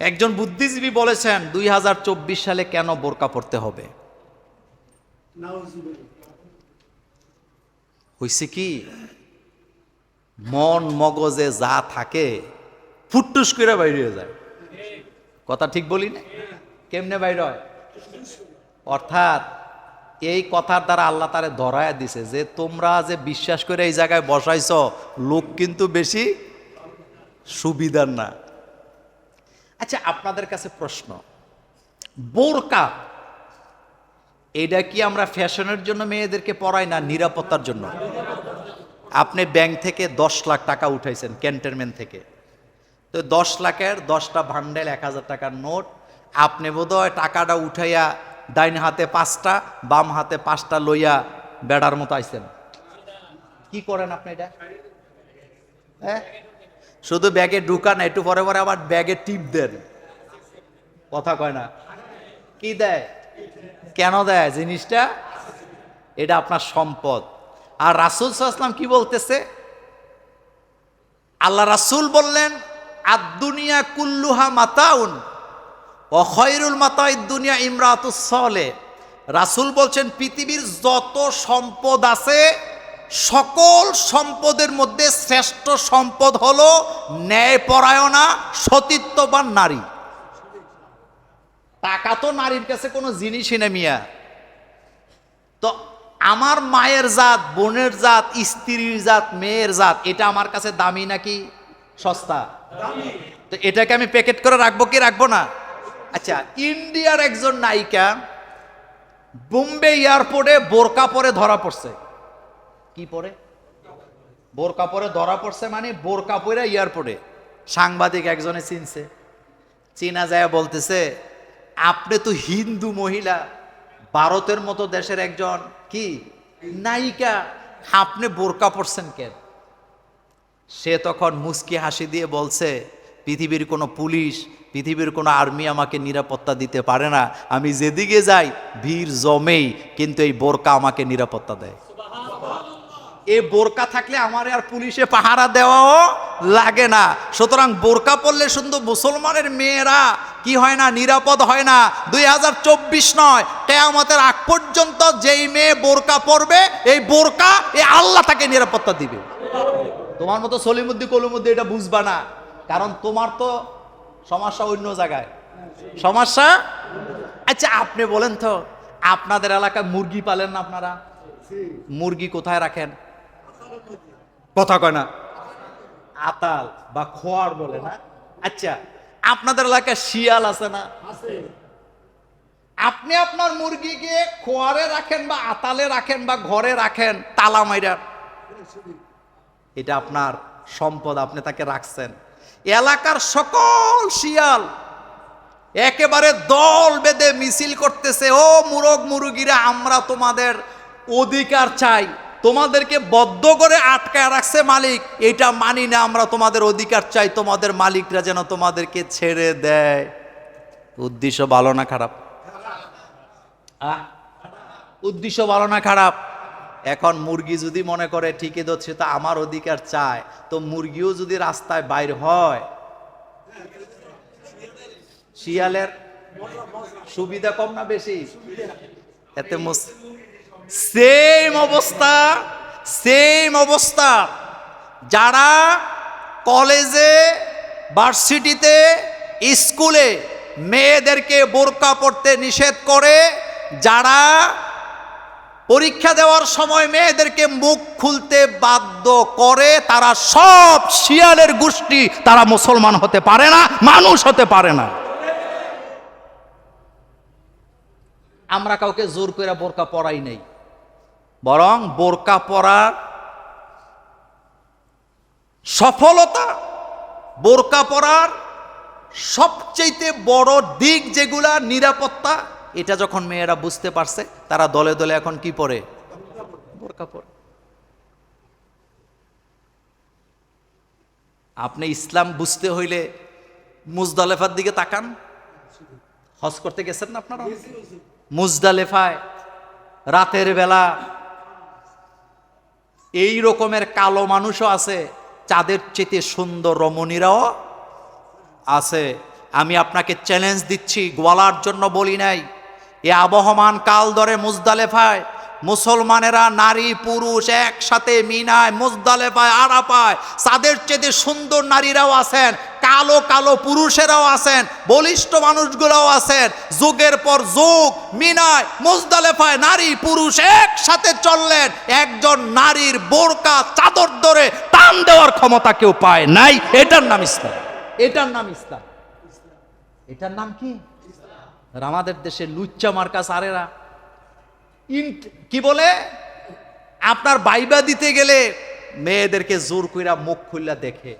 একজন বুদ্ধিজীবী বলেছেন, দুই হাজার চব্বিশ সালে কেন বোরকা পড়তে হবে? হইছে কি? মন মগজে যা থাকে, ফুটটুস করে বাইরে যায়। কথা ঠিক বলি না কেমনে বাইরে হয়? অর্থাৎ, এই কথার দ্বারা আল্লাহ তারে ধরায় দিছে যে, তোমরা যে বিশ্বাস করে এই জায়গায় বসাইছ, লোক কিন্তু বেশি সুবিধার না। আচ্ছা আপনাদের কাছে প্রশ্ন। বোরকা, এটা কি আমরা ফ্যাশনের জন্য মেয়েদেরকে পড়াই না নিরাপত্তার জন্য? আপনি ব্যাংক থেকে দশ লাখ টাকা উঠাইছেন, ক্যান্টনমেন্ট থেকে। তো দশ লাখের দশটা ভান্ডেল, এক হাজার টাকার নোট, আপনি বোধহয় টাকাটা উঠাইয়া ডাইন হাতে পাঁচটা, বাম হাতে পাঁচটা লইয়া বেড়ার মতো আইছেন। কি করেন আপনি এটা? হ্যাঁ? শুধু ব্যাগে ঢুকান একটু পরে পরে আবার ব্যাগে টিপ দেন। কথা কয় না। কি দেয়? কেন দেয় জিনিসটা? এটা আপনার সম্পদ। আর রাসুল সাল্লাম কি বলতেছে? আল্লাহ রাসুল বললেন আর দুনিয়া কুল্লুহা মাতাউন অখয়রুল মাতাই দুনিয়া ইমরাতুস সলে। রাসুল বলছেন, পৃথিবীর যত সম্পদ আছে সকল সম্পদের মধ্যে শ্রেষ্ঠ সম্পদ হল ন্যায়পরায়ণা সতীত্ববান নারী। টাকা তো নারীর কাছে কোনো জিনিসই না মিয়া। তো আমার মায়ের জাত বোনের জাত স্ত্রীর জাত মেয়ের জাত এটা আমার কাছে দামি নাকি সস্তা? তো এটাকে আমি প্যাকেট করে রাখব কি রাখব না? আচ্ছা ইন্ডিয়ার একজন নায়িকা বোম্বে এয়ারপোর্টে বোরকা পরে ধরা পড়ছে। কি পরে? বোরকা পরে, ধরা পড়ছে মানে বোরকা পরে এয়ারপোর্টে। সাংবাদিক একজনে চিনছে। চীনা যায় বলতেছে, আপনি তো হিন্দু মহিলা, ভারতের মতো দেশের একজন কি? নায়িকা, আপনি বোরকা পড়ছেন কেন? সে তখন মুস্কি হাসি দিয়ে বলছে, পৃথিবীর কোনো পুলিশ, পৃথিবীর কোনো আর্মি আমাকে নিরাপত্তা দিতে পারে না। আমি যেদিকে যাই, ভিড় জমেই কিন্তু এই বোরকা আমাকে নিরাপত্তা দেয়। এ বোরকা থাকলে আমার আর পুলিশে পাহারা দেওয়াও লাগে না। সুতরাং বোরকা পড়লে শুধু মুসলমানের মেয়েরা কি হয় না, নিরাপদ হয় না। দুই হাজার চব্বিশ নয়, কেয়ামতের আগ পর্যন্ত যেই মেয়ে বোরকা পরবে, এই বোরকা এ আল্লাহ তাকে নিরাপত্তা দিবে। তোমার মতো সলিমুদ্দি কলুমুদ্দি এটা বুঝবা না। কারণ তোমার তো সমস্যা অন্য জায়গায়। সমস্যা? আচ্ছা আপনি বলেন তো, আপনাদের এলাকায় মুরগি পালেন না আপনারা? মুরগি কোথায় রাখেন? কথা কয় না। আতাল বা খোয়ার বলে না? আচ্ছা আপনাদের এলাকায় শিয়াল আছে না? আপনি আপনার মুরগিকে খোয়ারে রাখেন বা আতালে রাখেন বা ঘরে রাখেন তালা মাইরা? এটা আপনার সম্পদ আপনি তাকে রাখছেন। এলাকার সকল শিয়াল একেবারে দল বেঁধে মিছিল করতেছে ও মুরগ মুরগিরা আমরা তোমাদের অধিকার চাই। তোমাদেরকে বদ্ধ করে আটকায় রাখছে মালিক। এটা মানি না, আমরা তোমাদের অধিকার চাই, তোমাদের মালিকরা যেন তোমাদেরকে ছেড়ে দেয়। উদ্দেশ্য ভালো না খারাপ? উদ্দেশ্য ভালো না খারাপ? এখন মুরগি যদি মনে করে, ঠিকই ধরছে তা আমার অধিকার চায়, তো মুরগিও যদি রাস্তায় বাইর হয়, শিয়ালের সুবিধা কম না বেশি? এতে সেম অবস্থা সেম অবস্থা। যারা কলেজে ভার্সিটিতে স্কুলে মেয়েদেরকে বোরকা পড়তে নিষেধ করে, যারা পরীক্ষা দেওয়ার সময় মেয়েদেরকে মুখ খুলতে বাধ্য করে, তারা সব শিয়ালের গোষ্ঠী, তারা মুসলমান হতে পারে না, মানুষ হতে পারে না। আমরা কাউকে জোর করে বোরকা পড়াই নেই। বরং বোরকা পরার সফলতা, বোরকা পরার সবচেয়ে বড় দিক যেগুলা নিরাপত্তা, এটা যখন মেয়েরা বুঝতে পারছে, তারা দলে দলে এখন কি পরে? বোরকা পরে। আপনি ইসলাম বুঝতে হইলে মুজদালেফার দিকে তাকান। হজ করতে গেছেন না আপনারা? মুজদালেফায় রাতের বেলা এই রকমের কালো মানুষও আছে, চাঁদের চেতে সুন্দর রমণীরাও আছে। আমি আপনাকে চ্যালেঞ্জ দিচ্ছি, গোয়ালার জন্য বলি নাই। এ আবহমান কাল ধরে মুজদালেফায় মুসলমানেরা নারী, পুরুষ একসাথে মিনায়, মুজদালেফায় আরাপায় তাদের চেয়ে সুন্দর নারীরাও আছেন, কালো কালো পুরুষেরাও আছেন, বলিষ্ঠ মানুষগুলোও আছেন, যুগের পর যুগ, মিনায়, মুজদালেফায় নারী, পুরুষ একসাথে চললেন, একজন নারীর বোরকা, চাদর ধরে টান দেওয়ার ক্ষমতা কেউ পায় নাই। এটার নাম ইসলাম। এটার নাম ইসলাম। এটার নাম কি? আমাদের দেশে লুচ্চা মার্কা সারেরা ইন্ট কি বলে? আপনার বাইবা দিতে গেলে মেয়েদেরকে জোর কইরা মুখ খুললা দেখে।